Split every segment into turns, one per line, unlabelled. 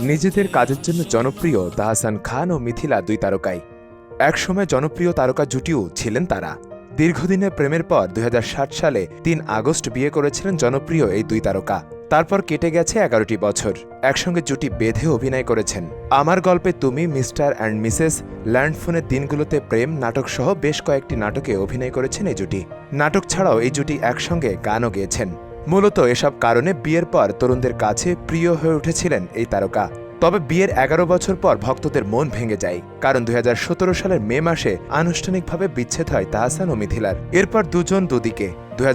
নিজেদের কাজের জন্য জনপ্রিয় তাহসান খান ও মিথিলা দুই তারকাই। একসময় জনপ্রিয় তারকা জুটিও ছিলেন তারা। দীর্ঘদিনের প্রেমের পর দুই হাজার সাত সালে তিন আগস্ট বিয়ে করেছিলেন জনপ্রিয় এই দুই তারকা। তারপর কেটে গেছে এগারোটি বছর। একসঙ্গে জুটি বেঁধে অভিনয় করেছেন। আমার গল্পে তুমি, মিস্টার অ্যান্ড মিসেস ল্যান্ডফোনের দিনগুলোতে প্রেম নাটক সহ বেশ কয়েকটি নাটকে অভিনয় করেছেন এই জুটি। নাটক ছাড়াও এই জুটি একসঙ্গে গানও গেয়েছেন। মূলত এসব কারণে বিয়ের পর তরুণদের কাছে প্রিয় হয়ে উঠেছিলেন এই তারকা। তবে বিয়ের এগারো বছর পর ভক্তদের মন ভেঙে যায়, কারণ দু হাজার সতেরো সালের মে মাসে আনুষ্ঠানিকভাবে বিচ্ছেদ হয় তাহসান ও মিথিলার। এরপর দুজন দুদিকে, দুই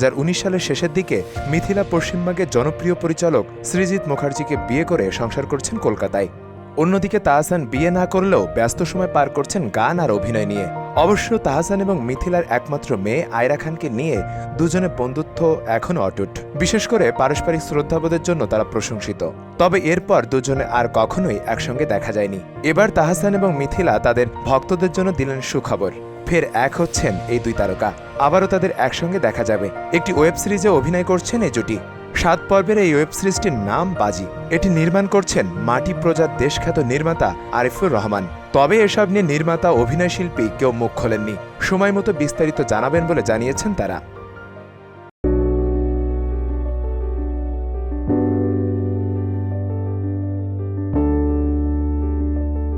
সালের শেষের দিকে মিথিলা পশ্চিমবঙ্গের জনপ্রিয় পরিচালক সৃজিৎ মুখার্জিকে বিয়ে করে সংসার করছেন কলকাতায়। অন্যদিকে তাহসান বিয়ে না করলেও ব্যস্ত সময় পার করছেন গান আর অভিনয় নিয়ে। অবশ্য তাহসান এবং মিথিলার একমাত্র মেয়ে আয়রা খানকে নিয়ে দুজনে বন্ধুত্ব এখনও অটুট। বিশেষ করে পারস্পরিক শ্রদ্ধাবোধের জন্য তারা প্রশংসিত। তবে এরপর দুজনে আর কখনোই একসঙ্গে দেখা যায়নি। এবার তাহসান এবং মিথিলা তাদের ভক্তদের জন্য দিলেন সুখবর। ফের এক হচ্ছেন এই দুই তারকা। আবারও তাদের একসঙ্গে দেখা যাবে। একটি ওয়েব সিরিজে অভিনয় করছেন এই জুটি। সাত পর্বের এই ওয়েব সিরিজটির নাম বাজি। এটি নির্মাণ করছেন মাটি প্রজার দেশখ্যাত নির্মাতা আরিফুর রহমান। তবে এসব নিয়ে নির্মাতা অভিনয়শিল্পী কেউ মুখ খোলেননি। সময় মতো বিস্তারিত জানাবেন বলে জানিয়েছেন তারা।